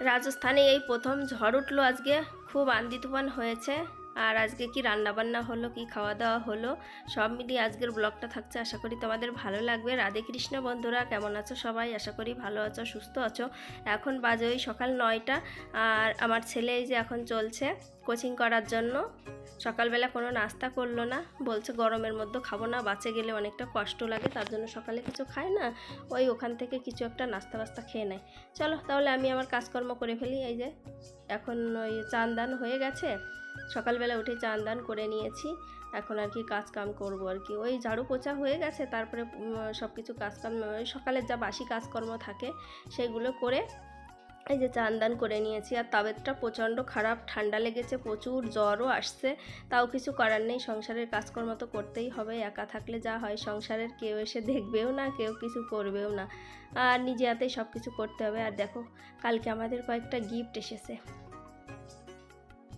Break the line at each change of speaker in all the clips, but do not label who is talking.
রাজস্থানে এই প্রথম ঝড় উঠল আজকে। খুব আন্দি তুফান হয়েছে। আর আজকে কি রান্নাবান্না হলো, কি খাওয়া দাওয়া হলো, সব মিলিয়ে আজকের ব্লগটা থাকছে। আশা করি তোমাদের ভালো লাগবে। রাধে কৃষ্ণ বন্ধুরা, কেমন আছো সবাই? আশা করি ভালো আছো, সুস্থ আছো। এখন বাজে ওই সকাল নয়টা। আর আমার ছেলে এই যে এখন চলছে কোচিং করার জন্য। সকালবেলা কোনো নাস্তা করল না। বলছে গরমের মধ্যে খাব না বাঁচে গেলে অনেকটা কষ্ট লাগে, তার জন্য সকালে কিছু খায় না। ওই ওখান থেকে কিছু একটা নাস্তা বাস্তা খেয়ে নেয়। চলো তাহলে আমি আমার কাজকর্ম করে ফেলি। এই যে এখন ওই চান দান হয়ে গেছে। সকালবেলা উঠে চান দান করে নিয়েছি। এখন আর কি কাজ কাম করব আর কি। ওই ঝাড়ু পোছা হয়ে গেছে, তারপরে সব কিছু কাজকাম সকালের যা বাসি কাজকর্ম থাকে, সেগুলো করে এই যে চান দান করে নিয়েছি। আর তাবেরটা প্রচণ্ড খারাপ, ঠান্ডা লেগেছে, প্রচুর জ্বরও আসছে। তাও কিছু করার নেই, সংসারের কাজকর্ম তো করতেই হবে, একা থাকলে যা হয়, সংসারের কেউ এসে দেখবেও না, কেউ কিছু করবেও না। আর নিজে হাতেই সব কিছু করতে হবে। আর দেখো, কালকে আমাদের কয়েকটা গিফট এসেছে।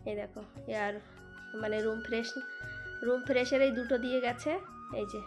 এই দেখো আর মানে রুম ফ্রেশ রুম ফ্রেশের এই দুটো দিয়ে গেছে এই যে।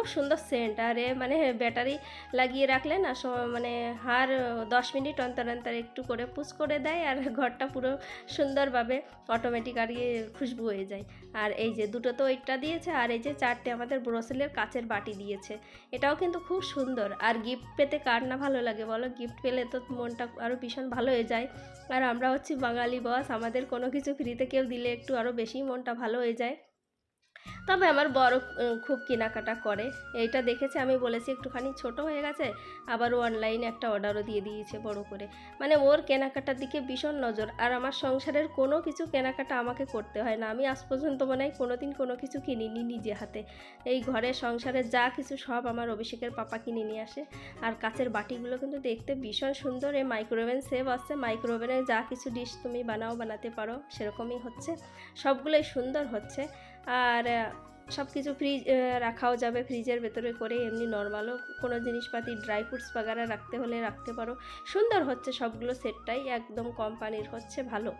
খুব সুন্দর সেন্ট আর এ মানে ব্যাটারি লাগিয়ে রাখলে না মানে হার দশ মিনিট অন্তর অন্তর একটু করে পুশ করে দেয়, আর ঘরটা পুরো সুন্দরভাবে অটোমেটিক আর কি খুশবু হয়ে যায়। আর এই যে দুটো তো ওইটা দিয়েছে, আর এই যে চারটে আমাদের ব্রোসেলের কাচের বাটি দিয়েছে। এটাও কিন্তু খুব সুন্দর। আর গিফট পেতে কার না ভালো লাগে বলো? গিফট পেলে তো মনটা আরও ভীষণ ভালো হয়ে যায়। আর আমরা হচ্ছি বাঙালি বস আমাদের কোনো কিছু ফ্রিতে কেউ দিলে একটু আরও বেশি মনটা ভালো হয়ে যায়। তবে আমার বড় খুব কেনাকাটা করে। এইটা দেখেছে, আমি বলেছি একটুখানি ছোট হয়ে গেছে, আবার অনলাইনে একটা অর্ডারও দিয়ে দিয়েছে বড় করে। মানে ওর কেনাকাটার দিকে ভীষণ নজর, আর আমার সংসারের কোনো কিছু কেনাকাটা আমাকে করতে হয় না। আমি আজ পর্যন্ত মনে হয় কোনো দিন কোনো কিছু কিনিনি নিজে হাতে। এই ঘরে সংসারের যা কিছু সব আমার অভিষেকের পাপা কিনে নিয়ে আসে। আর কাচের বাটিগুলো কিন্তু দেখতে ভীষণ সুন্দর, এই মাইক্রোওভেন সেভ আসছে মাইক্রোওভেনে যা কিছু ডিশ তুমি বানাও, বানাতে পারো, সেরকমই হচ্ছে। সবগুলোই সুন্দর হচ্ছে। আর সব কিছু ফ্রিজ রাখাও যাবে ফ্রিজের ভেতরে করে, এমনি নর্মালও কোনো জিনিসপাতি ড্রাই ফ্রুটস বাগারা রাখতে হলে রাখতে পারো। সুন্দর হচ্ছে সবগুলো সেটটাই একদম কোম্পানির হচ্ছে, ভালো।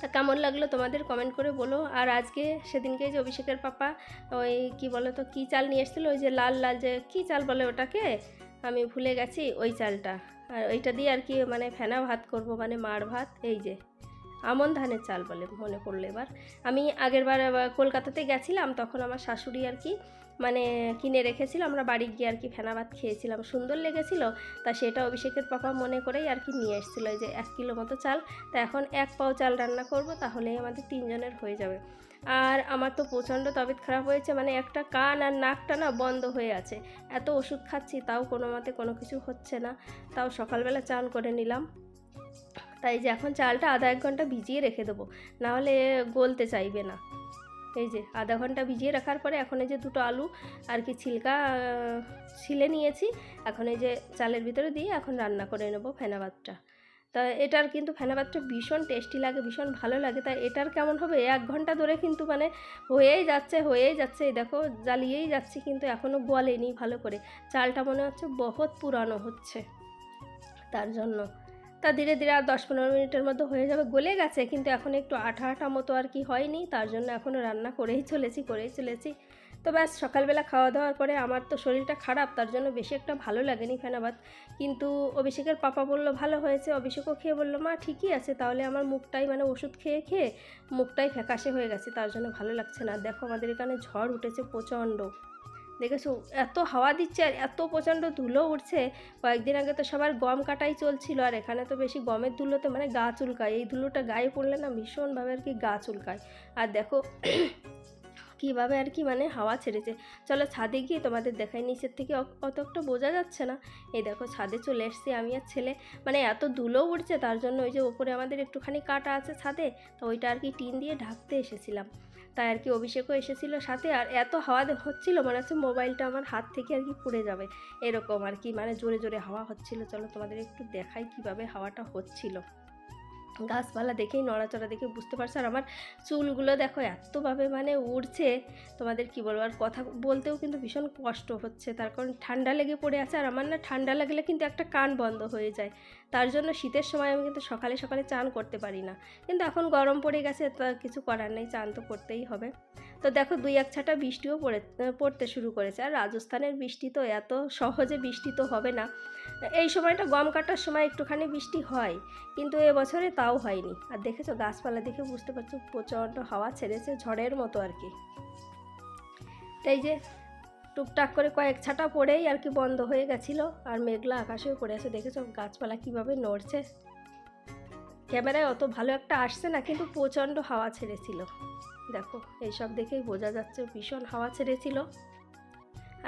তা কেমন লাগল তোমাদের কমেন্ট করে বলো। আর আজকে সেদিনকে যে অভিষেকের পাপা, ওই কি বলো তো কী চাল নিয়ে এসেছিল? ওই যে লাল লাল যে, কী চাল বলে ওটাকে? আমি ভুলে গেছি, ওই চালটা। আর ওইটা দিয়ে আর কি মানে ফেনা ভাত করব মানে মার ভাত, এই যে। আমন ধানের চাল বলে মনে পড়ল এবার। আমি আগের বার কলকাতাতে গেছিলাম, তখন আমার শাশুড়ি আর কি মানে কিনে রেখেছিল, আমরা বাড়ি গিয়ে আর কি ফেনা ভাত খেয়েছিলাম। সুন্দর লেগেছিল, তা সেটা অভিষেকের পাপা মনে করেই আর কি নিয়ে এসেছিল যে এক কিলো মতো চাল। তা এখন এক পাও চাল রান্না করব, তাহলেই আমাদের তিনজনের হয়ে যাবে। আর আমার তো প্রচণ্ড তবিয়ত খারাপ হয়েছে মানে একটা কান আর নাকটা না বন্ধ হয়ে আছে। এত ওষুধ খাচ্ছি, তাও কোনো মতে কোনো কিছু হচ্ছে না। তাও সকালবেলা চান করে নিলাম। তাই যে এখন চালটা আধা এক ঘণ্টা ভিজিয়ে রেখে দেবো। নাহলে গলতে চাইবে না। এই যে আধা ঘণ্টা ভিজিয়ে রাখার পরে এখন এই যে দুটো আলু আর কি ছিলকা ছিলে নিয়েছি। এখন এই যে চালের ভিতরে দিয়ে এখন রান্না করে নেব ফেনা ভাতটা তা এটার কিন্তু ফেনা ভাতটা ভীষণ টেস্টি লাগে, ভীষণ ভালো লাগে। তাই এটার কেমন হবে? এক ঘণ্টা ধরে কিন্তু মানে হয়েই যাচ্ছে হয়েই যাচ্ছে। এই দেখো, জ্বালিয়েই যাচ্ছি কিন্তু এখনও গলেনি ভালো করে। চালটা মনে হচ্ছে বহুত পুরানো হচ্ছে। তার জন্য তা ধীরে ধীরে আর দশ পনেরো মিনিটের মধ্যে হয়ে যাবে। গলে গেছে, কিন্তু এখন একটু আঠা আঠা মতো আর কি হয়নি। তার জন্য এখনও রান্না করেই চলেছি করেই চলেছি। তো ব্যাস, সকালবেলা খাওয়া দাওয়ার পরে আমার তো শরীরটা খারাপ, তার জন্য বেশি একটা ভালো লাগেনি ফেনাবাদ কিন্তু অভিষেকের পাপা বলল, ভালো হয়েছে। অভিষেকও খেয়ে বলল, মা, ঠিকই আছে, তাহলে আমার মুখটাই মানে ওষুধ খেয়ে খেয়ে মুখটাই ফ্যাকাশে হয়ে গেছে, তার জন্য ভালো লাগছে না। দেখো আমাদের এখানে ঝড় উঠেছে প্রচণ্ড। দেখেছ? এত হাওয়া দিচ্ছে আর এত প্রচণ্ড ধুলো উঠছে। কয়েকদিন আগে তো সবার গম কাটাই চলছিল আর এখানে তো বেশি গমের ধুলোতে মানে গা চুলকায়। এই ধুলোটা গায়ে পড়লে না ভীষণভাবে আর কি গা চুলকায়। আর দেখো, কীভাবে আর কি মানে হাওয়া ছেড়েছে। চলো ছাদে গিয়ে তোমাদের দেখাই। নিচের থেকে অত একটা বোঝা যাচ্ছে না। এই দেখো, ছাদে চলে এসছি আমি আর ছেলে। মানে এত ধুলো উঠছে তার জন্য ওই যে ওপরে আমাদের একটুখানি কাটা আছে ছাদে, তো ওইটা আর কি টিন দিয়ে ঢাকতে এসেছিলাম। তাই আর কি অভিষেকও এসেছিল সাথে আর এত হাওয়া হচ্ছিল, মনে হচ্ছে মোবাইলটা আমার হাত থেকে আর কি পড়ে যাবে। এরকম আর কি মানে জোরে জোরে হাওয়া হচ্ছিল। চলো তোমাদের একটু দেখাই কীভাবে হাওয়াটা হচ্ছিল। গাছপালা দেখেই, নড়াচড়া দেখে বুঝতে পারছ? আর আমার চুলগুলো দেখো এতভাবে মানে উড়ছে, তোমাদের কি বলব? আর কথা বলতেও কিন্তু ভীষণ কষ্ট হচ্ছে। তার কারণ ঠান্ডা লেগে পড়ে আছে, আর আমার না ঠান্ডা লাগলে কিন্তু একটা কান বন্ধ হয়ে যায়। তার জন্য শীতের সময় আমি কিন্তু সকালে সকালে চান করতে পারি না। কিন্তু এখন গরম পড়ে গেছে, তা কিছু করার নেই, চান তো করতেই হবে। তো দেখো, দুই এক ছাটা বৃষ্টিও পড়ে, পড়তে শুরু করেছে। আর রাজস্থানের বৃষ্টি তো এত সহজে বৃষ্টি তো হবে না। এই সময়টা গম কাটার সময় একটুখানি বৃষ্টি হয়, কিন্তু এবছরে তাও হয়নি। আর দেখেছ, গাছপালা দেখে বুঝতে পারছ, প্রচণ্ড হাওয়া ছেড়েছে ঝড়ের মতো আর কি। এই যে, টুকটাক করে কয়েক ছাটা পড়েই আর কি বন্ধ হয়ে গেছিল, আর মেঘলা আকাশেও পড়ে আছে। দেখেছ, গাছপালা কীভাবে নড়ছে। ক্যামেরায় অত ভালো একটা আসছে না, কিন্তু প্রচণ্ড হাওয়া ছেড়েছিল। দেখো, এইসব দেখেই বোঝা যাচ্ছে, ভীষণ হাওয়া ছেড়েছিল।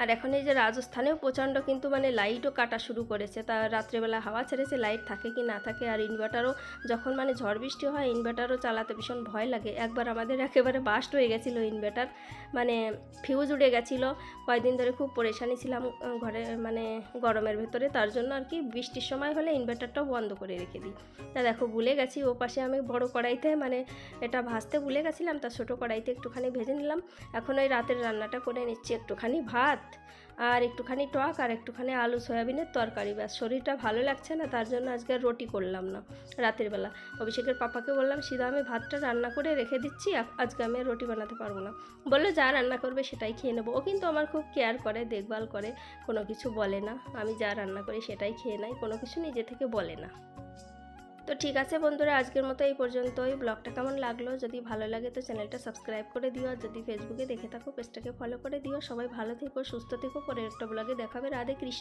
আর এখন এই যে রাজস্থানেও প্রচণ্ড কিন্তু মানে লাইটও কাটা শুরু করেছে। তা রাত্রেবেলা হাওয়া ছেড়েছে লাইট থাকে কি না থাকে আর ইনভার্টারও যখন মানে ঝড় বৃষ্টি হয় ইনভার্টারও চালাতে ভীষণ ভয় লাগে। একবার আমাদের একেবারে বাস্ট হয়ে গেছিল ইনভার্টার মানে ফিউজ উড়ে গেছিল। কয়েকদিন ধরে খুব পরেশানি ছিলাম ঘরে মানে গরমের ভেতরে। তার জন্য আর কি বৃষ্টির সময় হলে ইনভার্টারটাও বন্ধ করে রেখে দিই। তা দেখো, ভুলে গেছি, ও পাশে আমি বড় কড়াইতে মানে এটা ভাজতে ভুলে গেছিলাম, তা ছোটো কড়াইতে একটুখানি ভেজে নিলাম। এখন ওই রাতের রান্নাটা করে নিচ্ছি একটুখানি ভাত। আর একটুখানি টক আর একটুখানি আলু, সয়াবিনের তরকারি। ব্যাস, শরীরটা ভালো লাগছে না, তার জন্য আজকে রুটি করলাম না রাতের বেলা। অভিষেকের পাপাকে বললাম, সিধা, আমি ভাতটা রান্না করে রেখে দিচ্ছি আজকে আমি রুটি বানাতে পারব না। বলল, যা রান্না করবে সেটাই খেয়ে নেব। ও কিন্তু আমার খুব কেয়ার করে, দেখভাল করে, কোনো কিছু বলে না। আমি যা রান্না করি সেটাই খেয়ে নেয়, কোনো কিছু নিজে থেকে বলে না। তো ঠিক আছে বন্ধুরা, আজকের মতো এই পর্যন্তই। ব্লগটা কেমন লাগল? যদি ভালো লাগে তো চ্যানেলটা সাবস্ক্রাইব করে দিও। আর যদি ফেসবুকে দেখে থাকো, পেজটাকে ফলো করে দিও। সবাই ভালো থেকো, সুস্থ থেকো। পরের একটা ব্লগে দেখাবে। রাধে কৃষ্ণ।